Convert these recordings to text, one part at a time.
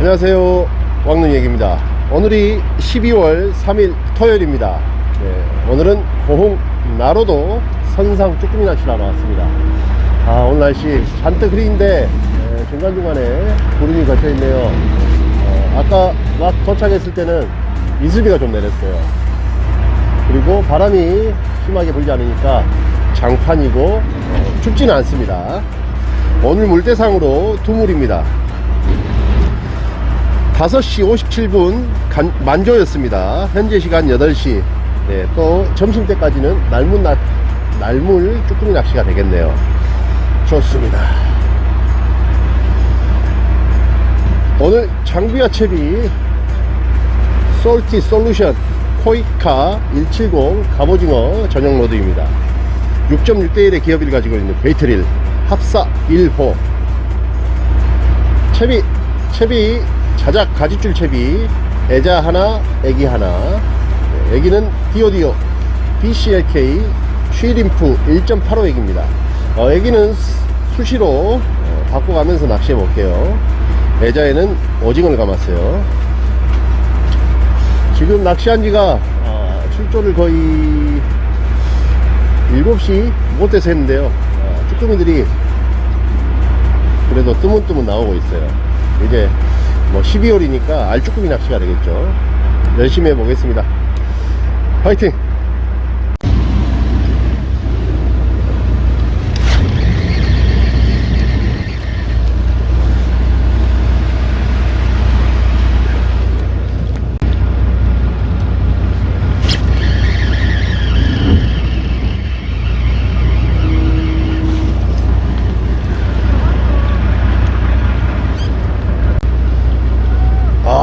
안녕하세요. 왕눈얘기입니다. 오늘이 12월 3일 토요일입니다. 네, 오늘은 고흥 나로도 선상 쭈꾸미 낚시를 하러 왔습니다. 아 오늘 날씨 잔뜩 흐린데 네, 중간중간에 구름이 걷혀있네요. 어, 아까 막 도착했을 때는 이슬비가 좀 내렸어요. 그리고 바람이 심하게 불지 않으니까 장판이고 어, 춥지는 않습니다. 오늘 물대상으로 두물입니다 5시 57분 간, 만조였습니다. 현재 시간 8시. 네, 또 점심 때까지는 날물 낚, 날물 쭈꾸미 낚시가 되겠네요. 좋습니다. 오늘 장비와 채비 솔티 솔루션 코이카 170 갑오징어 전용 로드입니다. 6.6대1의 기업을 가지고 있는 베이트릴 합사 1호 채비 채비 자작 가지줄 채비. 애자 하나 애기 하나. 네, 애기는 디오디오 BCLK 쉬림프 1.85액입니다. 어, 애기는 수- 수시로 어, 바꿔가면서 낚시해 볼게요. 애자에는 오징어를 감았어요. 지금 낚시한 지가 어, 출조를 거의 7시 못 돼서 했는데요. 어, 쭈꾸미들이 그래도 뜨문뜨문 나오고 있어요. 이제 뭐 12월이니까 알쭈꾸미 낚시가 되겠죠. 열심히 해보겠습니다. 화이팅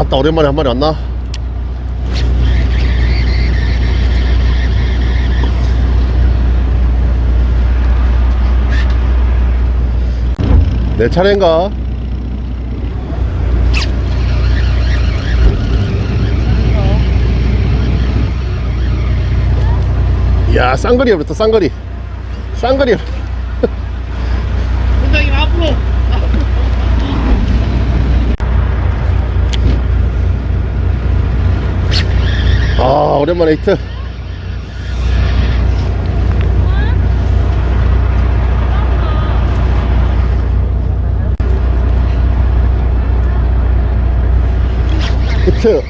아따 오랜만에 한 마리 왔나? 내 차례인가? 이야 쌍거리 해버렸다 쌍거리. 쌍거리 해버렸다. 원장님 앞으로 아 오랜만에 히트. 히트.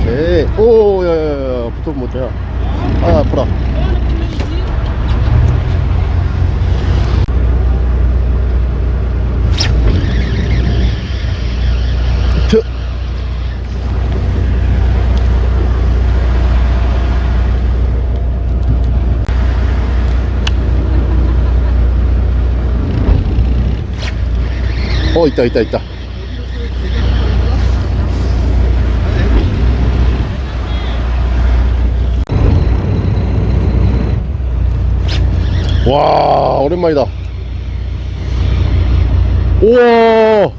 오케이 오 야야야 붙어 못해야 아 아프라 어 있다 있다 있다. 와 오랜만이다. 우와!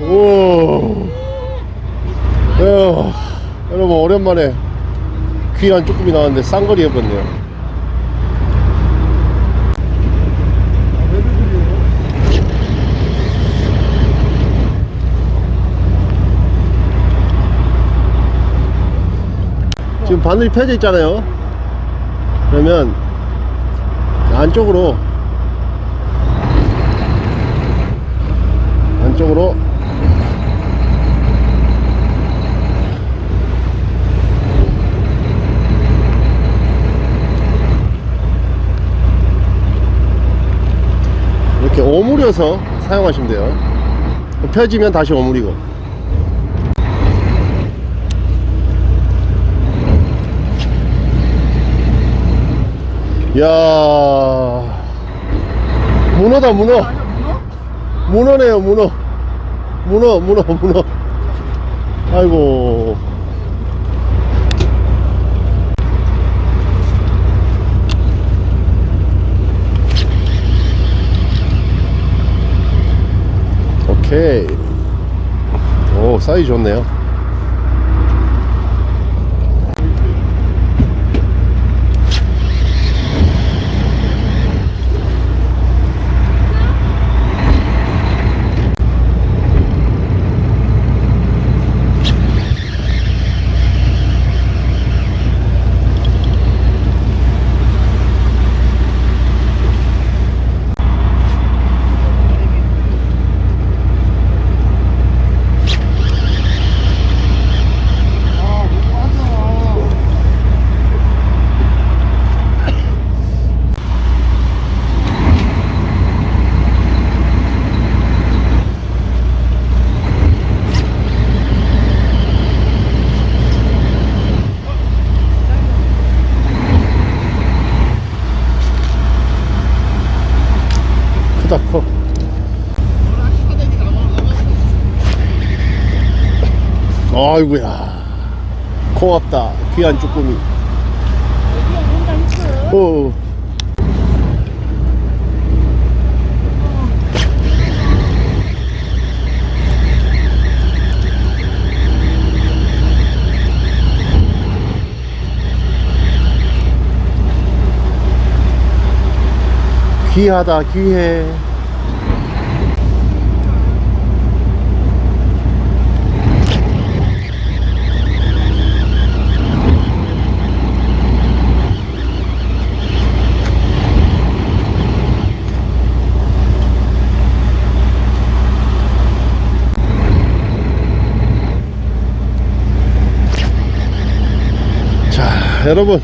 우와! 야, 여러분 오랜만에 귀한 쭈꾸미 나왔는데 쌍거리 해봤네요 지금 바늘이 펴져 있잖아요. 그러면 안쪽으로 안쪽으로 이렇게 오므려서 사용하시면 돼요. 펴지면 다시 오므리고 야. 문어다 문어. 문어네요 문어. 문어 문어 문어. 아이고. 오케이. 오 사이즈 좋네요 아이고야. 고맙다. 귀한 쭈꾸미. 어. 귀하다 귀해 자 여러분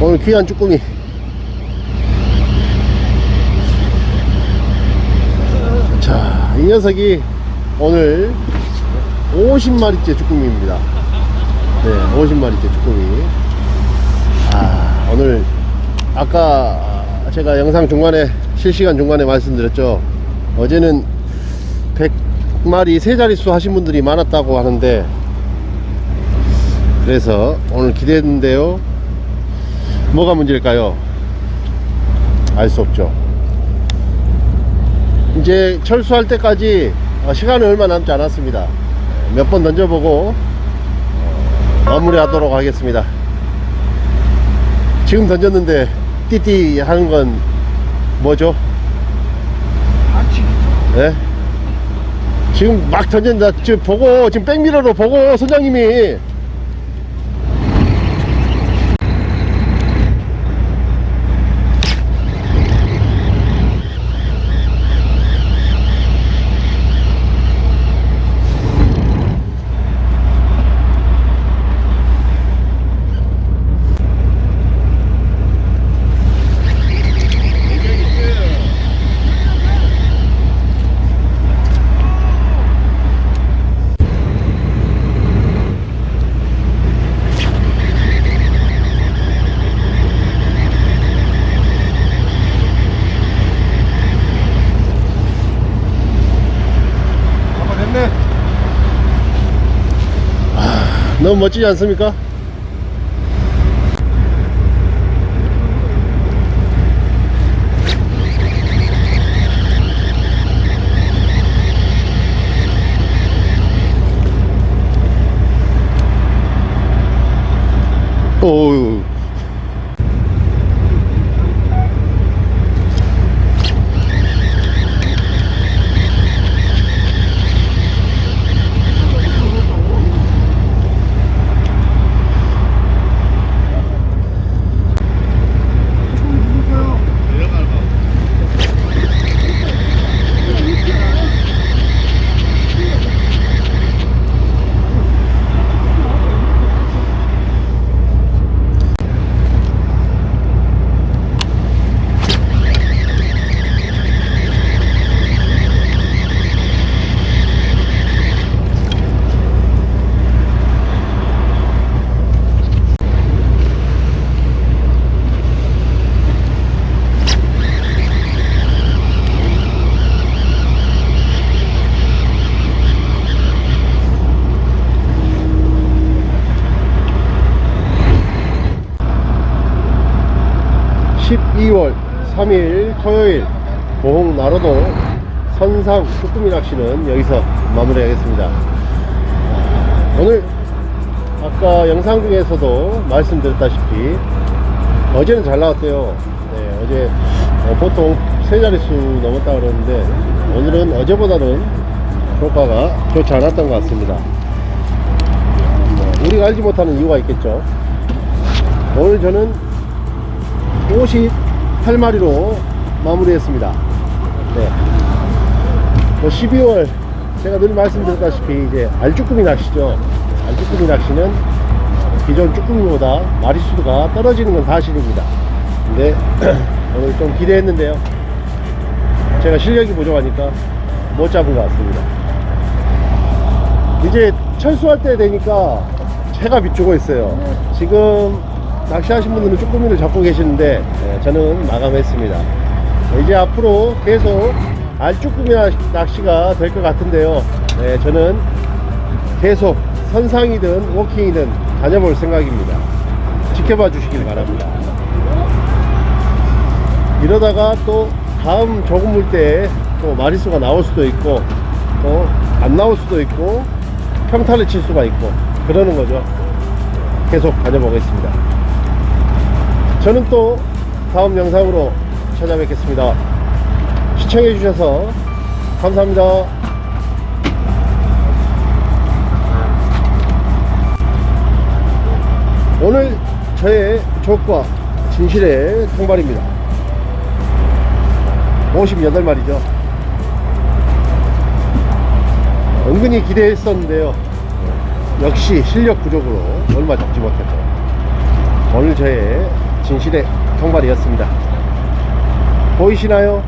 오늘 귀한 쭈꾸미 자, 이 녀석이 오늘 50마리째 쭈꾸미입니다. 네, 50마리째 쭈꾸미. 아, 오늘 아까 제가 영상 중간에 실시간 중간에 말씀드렸죠. 어제는 100마리 세 자릿수 하신 분들이 많았다고 하는데 그래서 오늘 기대했는데요. 뭐가 문제일까요? 알 수 없죠. 이제 철수할 때까지 어, 시간이 얼마 남지 않았습니다. 몇 번 던져보고 어, 마무리하도록 하겠습니다. 지금 던졌는데 띠띠 하는 건 뭐죠? 네? 지금 막 던진다. 지금 보고 지금 백미러로 보고 선장님이 한번 했네. 너무 멋지지 않습니까? 12월 3일 토요일 고흥 나로도 선상 쭈꾸미 낚시는 여기서 마무리하겠습니다. 아, 오늘 아까 영상 중에서도 말씀드렸다시피 어제는 잘 나왔대요 네, 어제 어, 보통 세 자릿수 넘었다 그러는데 오늘은 어제보다는 효과가 좋지 않았던 것 같습니다. 네, 우리가 알지 못하는 이유가 있겠죠. 오늘 저는 58마리로 마무리했습니다. 네. 뭐 12월 제가 늘 말씀드렸다시피 이제 알쭈꾸미 낚시죠. 알쭈꾸미 낚시는 기존 쭈꾸미보다 마리수가 떨어지는 건 사실입니다. 근데 오늘 좀 기대했는데요. 제가 실력이 부족하니까 못 잡은 것 같습니다. 이제 철수할 때 되니까 해가 비추고 있어요. 지금 낚시하신 분들은 쭈꾸미를 잡고 계시는데 예, 저는 마감했습니다. 이제 앞으로 계속 알쭈꾸미 낚시가 될 것 같은데요. 네, 저는 계속 선상이든 워킹이든 다녀볼 생각입니다. 지켜봐 주시길 바랍니다. 이러다가 또 다음 조금 물때에 또 마리수가 나올 수도 있고 또 안 나올 수도 있고 평타를 칠 수가 있고 그러는 거죠. 계속 다녀보겠습니다. 저는 또 다음 영상으로 찾아뵙겠습니다. 시청해 주셔서 감사합니다. 오늘 저의 족과 진실의 통발입니다. 58마리죠. 은근히 기대했었는데요. 역시 실력 부족으로 얼마 잡지 못했죠. 오늘 저의 진실의 통발이었습니다. 보이시나요?